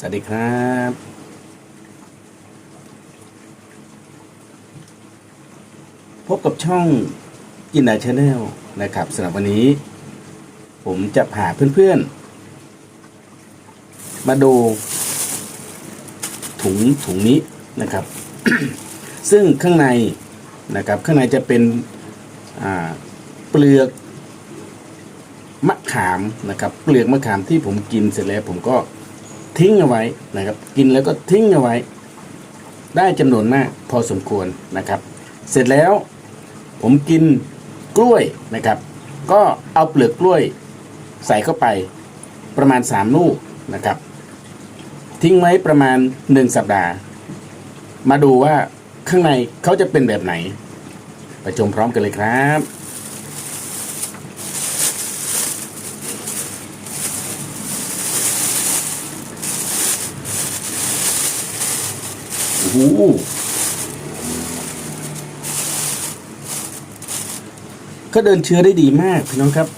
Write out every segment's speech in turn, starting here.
สวัสดีครับพบกับช่องกินดาชาแนลนะครับสำหรับวันนี้ ผมจะพาเพื่อนๆ มาดู ถุงถุงนี้นะครับ ซึ่งข้างในนะครับข้างในจะเป็นเปลือกมะขามนะครับ เปลือกมะขามที่ผมกินเสร็จแล้วผมก็ ทิ้งเอาไว้นะครับ กินแล้วก็ทิ้งเอาไว้ ได้จำนวนมากพอสมควรนะครับ เสร็จแล้วผมกินกล้วยนะครับ ก็เอาเปลือกกล้วยใส่เข้าไปประมาณ 3 ลูกนะครับ ทิ้งไว้ประมาณ 1 สัปดาห์ มาดูว่าข้างในเขาจะเป็นแบบไหนไปชมพร้อมกันเลยครับ โอ้โหก็เดินเชื้อได้ดีมากพี่น้องครับ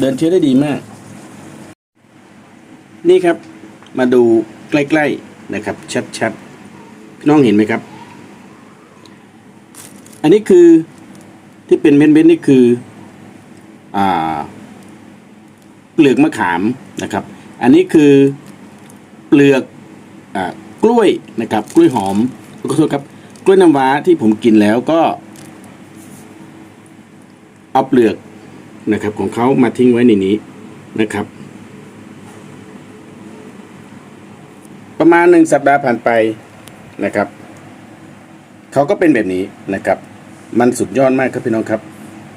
เดินเชื้อได้ดีมาก นี่ครับ มาดูใกล้ๆนะครับ ชัดๆพี่น้องเห็นไหมครับ อันนี้คือที่เป็นเม็ดๆนี่คือ อ่าเปลือกมะขามนะครับ อันนี้คือเปลือกอกล้วยนะครับ กล้วยหอมขอโทษครับกล้วยน้ำว้าที่ผมกินแล้วก็ เอาเปลือกนะครับ ของเขามาทิ้งไว้ในนี้นะครับ ประมาณหนึ่งสัปดาห์ผ่านไปนะครับเขาก็เป็นแบบนี้นะครับ มันสุดยอดมากครับพี่น้องครับ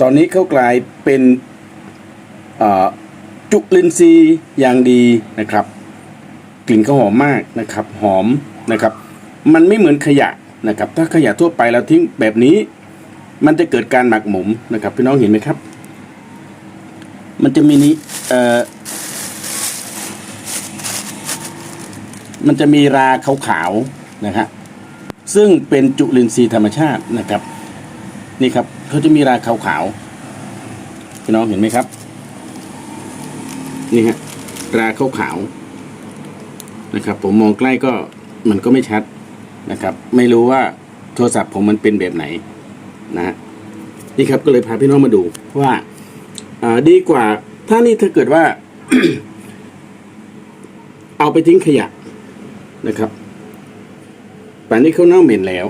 ตอนนี้เขากลายเป็นเอ่อ จุลินทรีย์อย่างดีนะครับ กลิ่นเขาหอมมากนะครับ หอมนะครับ มันไม่เหมือนขยะนะครับ ถ้าขยะทั่วไปเราทิ้งแบบนี้ มันจะเกิดการหมักหมมนะครับพี่น้องเห็นไหมครับ มันจะมีนี้เอ่อมันจะมีราขาวๆนะครับซึ่งเป็นจุลินทรีย์ธรรมชาตินะครับ นี่ครับเขาจะมีราขาวๆพี่น้องเห็นไหมครับ นี่ฮะราขาวขาวๆนะครับ ผมมองใกล้ก็มันก็ไม่ชัดนะครับ ไม่รู้ว่าโทรศัพท์ผมมันเป็นแบบไหนนะฮะนี่ครับก็เลยพาพี่น้องมาดูว่าอ่าดีกว่า ถ้านี่ถ้าเกิดว่า เอาไปทิ้งขยะนะครับป่านนี้เขาเน่าเหม็นแล้ว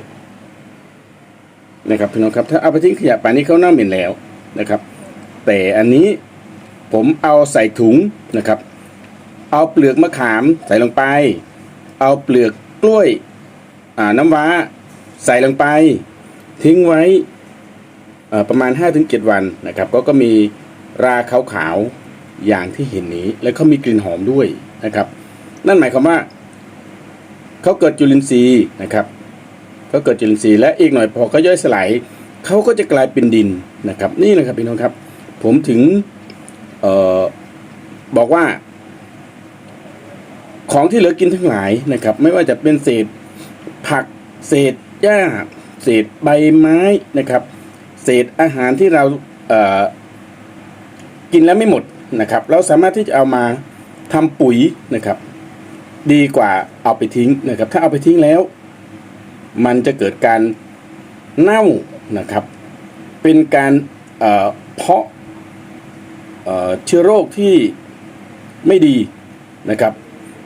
นะครับพี่น้องครับ ถ้าเอาไปทิ้งขยะป่านนี้เขาเน่าเหม็นแล้วนะครับ แต่อันนี้ ผมเอาใส่ถุงนะครับ เอาเปลือกมะขามใส่ลงไป เอาเปลือกกล้วยน้ำว้าใส่ลงไป ทิ้งไว้ประมาณ 5-7 วันนะครับ ก็ก็มีราขาวๆอย่างที่เห็นนี้ และเขามีกลิ่นหอมด้วยนะครับ นั่นหมายความว่าเขาเกิดจุลินทรีย์นะครับเขาเกิดจุลินทรีย์และอีกหน่อยพอเขาย่อยสลายเขาก็จะกลายเป็นดินนะครับ นี่นะครับพี่น้องครับ ผมถึง เออบอกว่า ของที่เหลือกินทั้งหลายนะครับ ไม่ว่าจะเป็นเศษผัก เศษหญ้า เศษใบไม้นะครับ เศษอาหารที่เราเกินแล้วไม่หมดนะครับ เราสามารถที่จะเอามาทำปุ๋ยนะครับ ดีกว่าเอาไปทิ้งนะครับ ถ้าเอาไปทิ้งแล้ว มันจะเกิดการเน่านะครับ เป็นการเเพาะ เชื้อโรคที่ไม่ดีนะครับ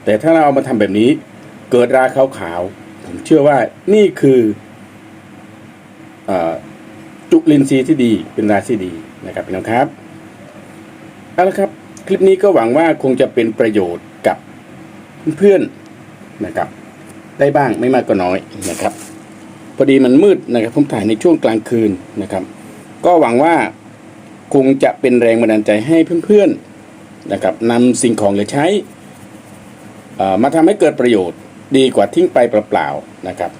แต่ถ้าเราเอามาทำแบบนี้ เกิดราขาวๆผมเชื่อว่านี่คือเออจุลินทรีย์ที่ดีเป็นราที่ดีนะครับพี่น้องครับเอาละครับ คลิปนี้ก็หวังว่าคงจะเป็นประโยชน์กับเพื่อนๆนะครับ ได้บ้างไม่มากก็น้อยนะครับ พอดีมันมืดนะครับผมถ่ายในช่วงกลางคืนนะครับ ก็หวังว่า คงจะเป็นแรงบันดาลใจให้เพื่อนๆนะครับนำสิ่งของเหลือใช้อ่อมาทำให้เกิดประโยชน์ดีกว่าทิ้งไปเปล่าๆนะครับ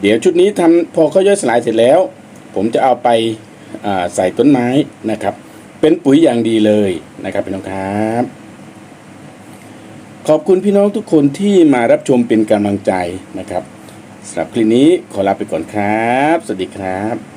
เดี๋ยวชุดนี้ทำพอเขาย่อยสลายเสร็จแล้ว ผมจะเอาไปอ่าใส่ต้นไม้นะครับ เป็นปุ๋ยอย่างดีเลยนะครับพี่น้องครับ ขอบคุณพี่น้องทุกคนที่มารับชมเป็นกำลังใจนะครับสำหรับคลิปนี้ขอลาไปก่อนครับ สวัสดีครับ